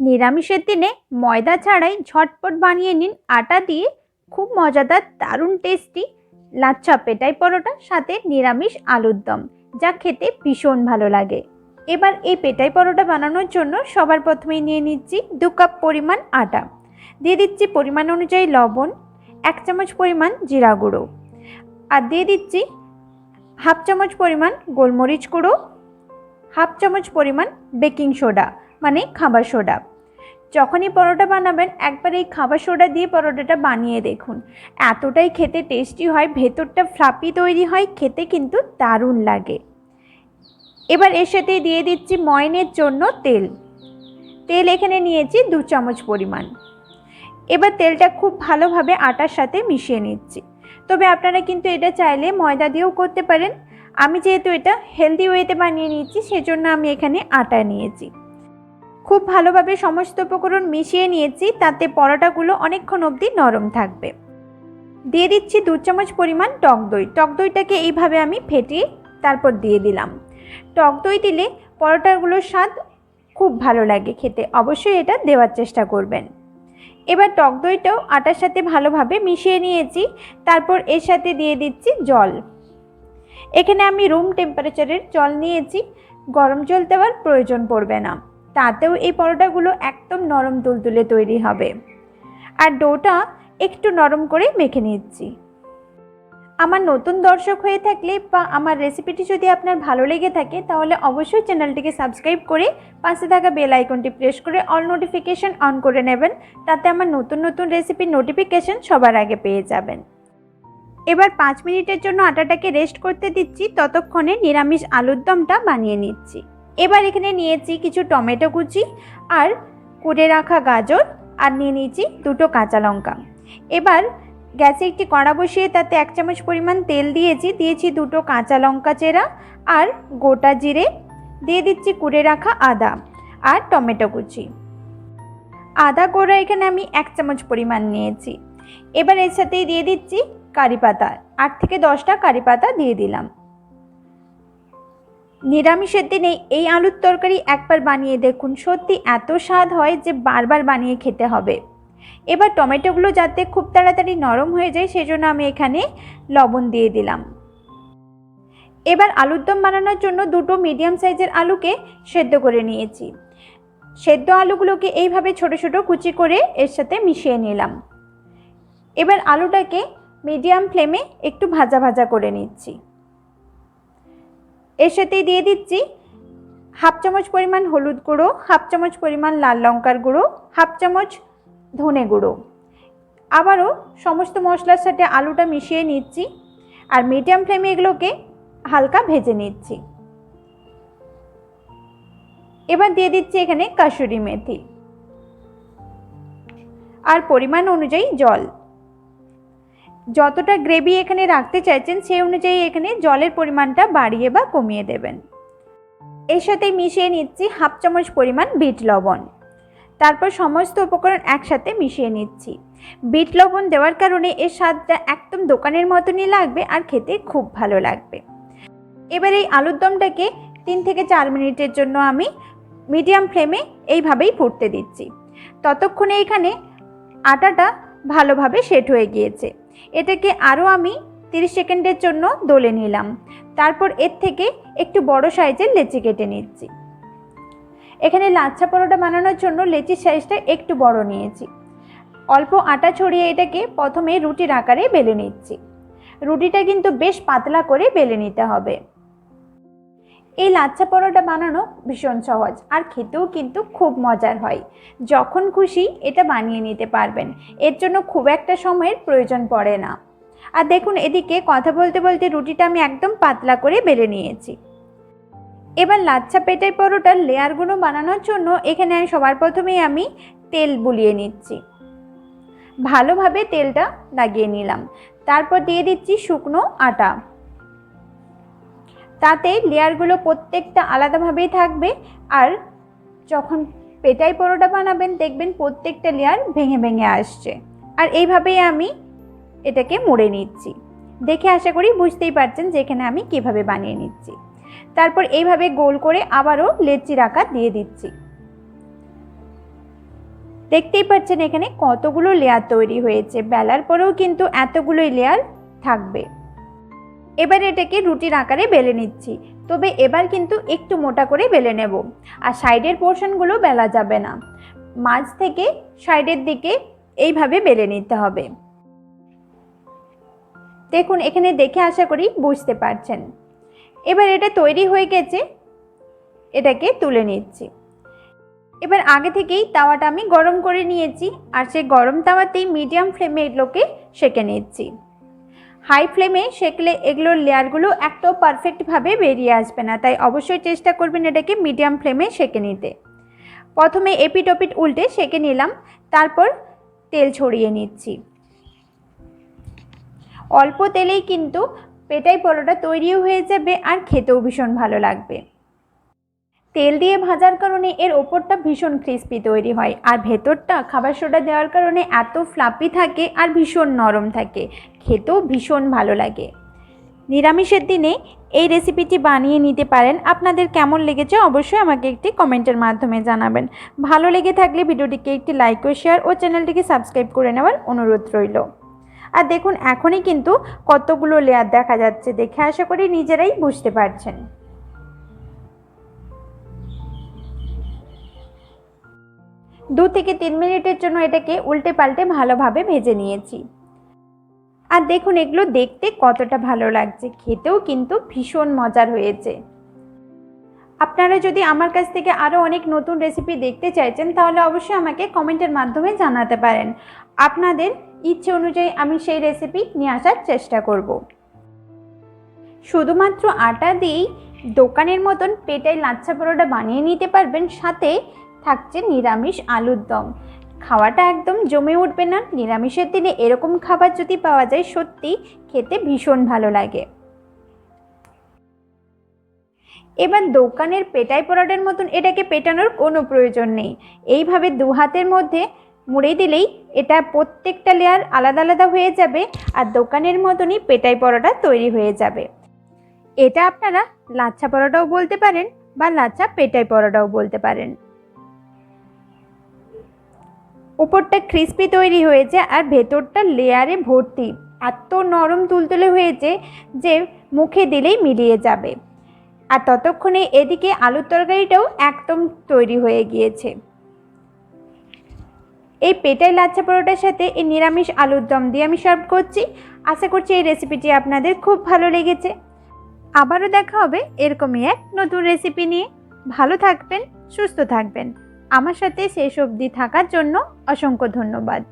নিরামিষের দিনে ময়দা ছাড়াই ঝটপট বানিয়ে নিন আটা দিয়ে। খুব মজাদার, দারুণ টেস্টি লাচ্ছা পেটাই পরোটা, সাথে নিরামিষ আলুর দম, যা খেতে ভীষণ ভালো লাগে। এবার এই পেটাই পরোটা বানানোর জন্য সবার প্রথমেই নিয়ে নিচ্ছি দু কাপ পরিমাণ আটা। দিয়ে দিচ্ছি পরিমাণ অনুযায়ী লবণ, এক চামচ পরিমাণ জিরা গুঁড়ো। আর দিয়ে দিচ্ছি হাফ চামচ পরিমাণ গোলমরিচ গুঁড়ো, হাফ চামচ পরিমাণ বেকিং সোডা। মানে খাবার সোডা। যখনই পরোটা বানাবেন, একবার এই খাবার সোডা দিয়ে পরোটাটা বানিয়ে দেখুন। এতটাই খেতে টেস্টি হয়, ভেতরটা ফ্লাপি তৈরি হয়, খেতে কিন্তু দারুণ লাগে। এবার এর সাথে দিয়ে দিচ্ছি ময়নের জন্য তেল। তেল এখানে নিয়েছি দু চামচ পরিমাণ। এবার তেলটা খুব ভালোভাবে আটার সাথে মিশিয়ে নিচ্ছি। তবে আপনারা কিন্তু এটা চাইলে ময়দা দিয়েও করতে পারেন। আমি যেহেতু এটা হেলদি ওয়েতে বানিয়ে নিয়েছি, সেজন্য আমি এখানে আটা নিয়েছি। খুব ভালোভাবে সমস্ত উপকরণ মিশিয়ে নিয়েছি, তাতে পরোটাগুলো অনেকক্ষণ অবধি নরম থাকবে। দিয়ে দিচ্ছি দু চামচ পরিমাণ টক দই। টক দইটাকে এইভাবে আমি ফেটিয়ে তারপর দিয়ে দিলাম। টক দই দিলে পরোটাগুলোর স্বাদ খুব ভালো লাগে খেতে। অবশ্যই এটা দেওয়ার চেষ্টা করবেন। এবার টক দইটাও আটার সাথে ভালোভাবে মিশিয়ে নিয়েছি, তারপর এর সাথে দিয়ে দিচ্ছি জল। এখানে আমি রুম টেম্পারেচারের জল নিয়েছি। গরম জল দেওয়ার প্রয়োজন পড়বে না। তাতেও এই পরোটাগুলো একদম নরম তুলতুলে তৈরি হবে। আর ডোটা একটু নরম করে মেখে নিচ্ছি। আমার নতুন দর্শক হয়ে থাকলে বা আমার রেসিপিটি যদি আপনার ভালো লেগে থাকে, তাহলে অবশ্যই চ্যানেলটিকে সাবস্ক্রাইব করে পাশে থাকা বেল আইকনটি প্রেস করে অল নোটিফিকেশন অন করে নেবেন, তাতে আমার নতুন নতুন রেসিপির নোটিফিকেশন সবার আগে পেয়ে যাবেন। এবার পাঁচ মিনিটের জন্য আটাটাকে রেস্ট করতে দিচ্ছি, ততক্ষণে নিরামিষ আলুর দমটা বানিয়ে নিচ্ছি। এবার এখানে নিয়েছি কিছু টমেটো কুচি আর কুড়ে রাখা গাজর আর নিয়ে নিয়েছি দুটো কাঁচা লঙ্কা। এবার গ্যাসে একটি কড়া বসিয়ে তাতে এক চামচ পরিমাণ তেল দিয়েছি দিয়েছি দুটো কাঁচা লঙ্কা চেরা আর গোটা জিরে, দিয়ে দিচ্ছি কুড়ে রাখা আদা আর টমেটো কুচি। আদা গোড়া এখানে আমি এক চামচ পরিমাণ নিয়েছি। এবার এর সাথেই দিয়ে দিচ্ছি কারি পাতা, আট থেকে দশটা কারি পাতা দিয়ে দিলাম। নিরামিষের দিনে এই আলুর তরকারি একবার বানিয়ে দেখুন। সত্যি এত স্বাদ হয় যে বারবার বানিয়ে খেতে হবে। এবার টমেটোগুলো যাতে খুব তাড়াতাড়ি নরম হয়ে যায়, সেজন্য আমি এখানে লবণ দিয়ে দিলাম। এবার আলুর দম বানানোর জন্য দুটো মিডিয়াম সাইজের আলুকে সেদ্ধ করে নিয়েছি। সেদ্ধ আলুগুলোকে এইভাবে ছোট ছোট কুচি করে এর সাথে মিশিয়ে নিলাম। এবার আলুটাকে মিডিয়াম ফ্লেমে একটু ভাজা ভাজা করে নিচ্ছি। এর সাথেই দিয়ে দিচ্ছি হাফ চামচ পরিমাণ হলুদ গুঁড়ো, হাফ চামচ পরিমাণ লাল লঙ্কার গুঁড়ো, হাফ চামচ ধনে গুঁড়ো। আবারও সমস্ত মশলার সাথে আলুটা মিশিয়ে নিচ্ছি আর মিডিয়াম ফ্লেমে এগুলোকে হালকা ভেজে নিচ্ছি। এবার দিয়ে দিচ্ছি এখানে কাসুরি মেথি। আর পরিমাণ অনুযায়ী জল। যতটা গ্রেভি এখানে রাখতে চাইছেন, সেই অনুযায়ী এখানে জলের পরিমাণটা বাড়িয়ে বা কমিয়ে দেবেন। এর সাথে মিশিয়ে নিচ্ছি হাফ চামচ পরিমাণ বিট লবণ। তারপর সমস্ত উপকরণ একসাথে মিশিয়ে নিচ্ছি। বিট লবণ দেওয়ার কারণে এর স্বাদটা একদম দোকানের মতনই লাগবে আর খেতে খুব ভালো লাগবে। এবার এই আলুর দমটাকে তিন থেকে চার মিনিটের জন্য আমি মিডিয়াম ফ্লেমে এইভাবেই ফুটতে দিচ্ছি। ততক্ষণে এখানে আটাটা ভালোভাবে সেট হয়ে গিয়েছে। এটাকে আরও আমি তিরিশ সেকেন্ডের জন্য দোলে নিলাম। তারপর এর থেকে একটু বড় সাইজের লেচি কেটে নিচ্ছি। এখানে লাচ্ছা পরোটা বানানোর জন্য লেচির সাইজটা একটু বড় নিয়েছি। অল্প আটা ছড়িয়ে এটাকে প্রথমে রুটির আকারে বেলে নিচ্ছি। রুটিটা কিন্তু বেশ পাতলা করে বেলে নিতে হবে। এই লাচ্ছা পরোটা বানানো ভীষণ সহজ আর খেতেও কিন্তু খুব মজার হয়। যখন খুশি এটা বানিয়ে নিতে পারবেন। এর জন্য খুব একটা সময়ের প্রয়োজন পড়ে না। আর দেখুন, এদিকে কথা বলতে বলতে রুটিটা আমি একদম পাতলা করে বেড়ে নিয়েছি। এবার লাচ্ছা পেটাই পরোটার লেয়ারগুলো বানানোর জন্য এখানে সবার প্রথমেই আমি তেল বুলিয়ে নিচ্ছি। ভালোভাবে তেলটা লাগিয়ে নিলাম। তারপর দিয়ে দিচ্ছি শুকনো আটা। তাতে লেয়ারগুলো প্রত্যেকটা আলাদাভাবেই থাকবে। আর যখন পেটাই পরোটা বানাবেন, দেখবেন প্রত্যেকটা লেয়ার ভেঙে ভেঙে আসছে। আর এইভাবেই আমি এটাকে মুড়ে নিচ্ছি। দেখে আশা করি বুঝতেই পারছেন যে এখানে আমি কীভাবে বানিয়ে নিচ্ছি। তারপর এইভাবে গোল করে আবারও লেচির আকার দিয়ে দিচ্ছি। দেখতেই পাচ্ছেন এখানে কতগুলো লেয়ার তৈরি হয়েছে। বেলার পরেও কিন্তু এতগুলোই লেয়ার থাকবে। এবার এটাকে রুটির আকারে বেলে নিচ্ছি। তবে এবার কিন্তু একটু মোটা করে বেলে নেব। আর সাইডের পোর্শনগুলো বেলা যাবে না। মাঝ থেকে সাইডের দিকে এইভাবে বেলে নিতে হবে। দেখুন, এখানে দেখে আশা করি বুঝতে পারছেন। এবার এটা তৈরি হয়ে গেছে। এটাকে তুলে নিচ্ছি। এবার আগে থেকেই তাওয়াটা আমি গরম করে নিয়েছি। আর সেই গরম তাওয়াতেই মিডিয়াম ফ্লেমে এগুলোকে সেঁকে নিচ্ছি। হাই ফ্লেমে সেকলে এগুলোর লেয়ারগুলো একটাও পারফেক্টভাবে বেরিয়ে আসবে না। তাই অবশ্যই চেষ্টা করবেন এটাকে মিডিয়াম ফ্লেমে সেঁকে নিতে। প্রথমে এপিট ওপিট উল্টে সেঁকে নিলাম, তারপর তেল ছড়িয়ে নিচ্ছি। অল্প তেলেই কিন্তু পেটাই পরোটা তৈরিও হয়ে যাবে আর খেতেও ভীষণ ভালো লাগবে। তেল দিয়ে ভাজার কারণে এর ওপরটা ভীষণ ক্রিস্পি তৈরি হয়। আর ভেতরটা খাবার সোডা দেওয়ার কারণে এত ফ্লাপি থাকে আর ভীষণ নরম থাকে। খেতেও ভীষণ ভালো লাগে। নিরামিষের দিনে এই রেসিপিটি বানিয়ে নিতে পারেন। আপনাদের কেমন লেগেছে অবশ্যই আমাকে একটি কমেন্টের মাধ্যমে জানাবেন। ভালো লেগে থাকলে ভিডিওটিকে একটি লাইক ও শেয়ার ও চ্যানেলটিকে সাবস্ক্রাইব করে নেওয়ার অনুরোধ রইল। আর দেখুন, এখনই কিন্তু কতগুলো লেয়ার দেখা যাচ্ছে। দেখে আশা করি নিজেরাই বুঝতে পারছেন। দু থেকে তিন মিনিটের জন্য এটাকে উল্টে পাল্টে ভালোভাবে ভেজে নিয়েছি। আর দেখুন, এগুলো দেখতে কতটা ভালো লাগছে। খেতেও কিন্তু ভীষণ মজার হয়েছে। আপনারা যদি আমার কাছ থেকে আরও অনেক নতুন রেসিপি দেখতে চাইছেন, তাহলে অবশ্যই আমাকে কমেন্টের মাধ্যমে জানাতে পারেন। আপনাদের ইচ্ছে অনুযায়ী আমি সেই রেসিপি নিয়ে আসার চেষ্টা করব। শুধুমাত্র আটা দিয়েই দোকানের মতন পেটাই লাচ্ছা পরোটা বানিয়ে নিতে পারবেন। সাথে থাকছে নিরামিষ আলুর দম। খাওয়াটা একদম জমে উঠবে না। নিরামিষের দিনে এরকম খাবার যদি পাওয়া যায়, সত্যি খেতে ভীষণ ভালো লাগে। এবার দোকানের পেটাই পরোটার মতন এটাকে পেটানোর কোনো প্রয়োজন নেই। এইভাবে দু হাতের মধ্যে মুড়ে দিলেই এটা প্রত্যেকটা লেয়ার আলাদা আলাদা হয়ে যাবে আর দোকানের মতনই পেটাই পরোটা তৈরি হয়ে যাবে। এটা আপনারা লাচ্ছা পরোটাও বলতে পারেন বা লাচ্ছা পেটাই পরোটাও বলতে পারেন। উপরটা ক্রিস্পি তৈরি হয়েছে আর ভেতরটা লেয়ারে ভর্তি। এত নরম তুলতুলে হয়েছে যে মুখে দিলেই মিলিয়ে যাবে। আর ততক্ষণে এদিকে আলুর তরকারিটাও একদম তৈরি হয়ে গিয়েছে। এই পেটাই লাচ্ছা পরোটার সাথে এই নিরামিষ আলুর দম দিয়ে আমি সার্ভ করছি। আশা করছি এই রেসিপিটি আপনাদের খুব ভালো লেগেছে। আবারও দেখা হবে এরকমই এক নতুন রেসিপি নিয়ে। ভালো থাকবেন, সুস্থ থাকবেন। আমার সাথে শেষ অবধি থাকার জন্য অসংখ্য ধন্যবাদ।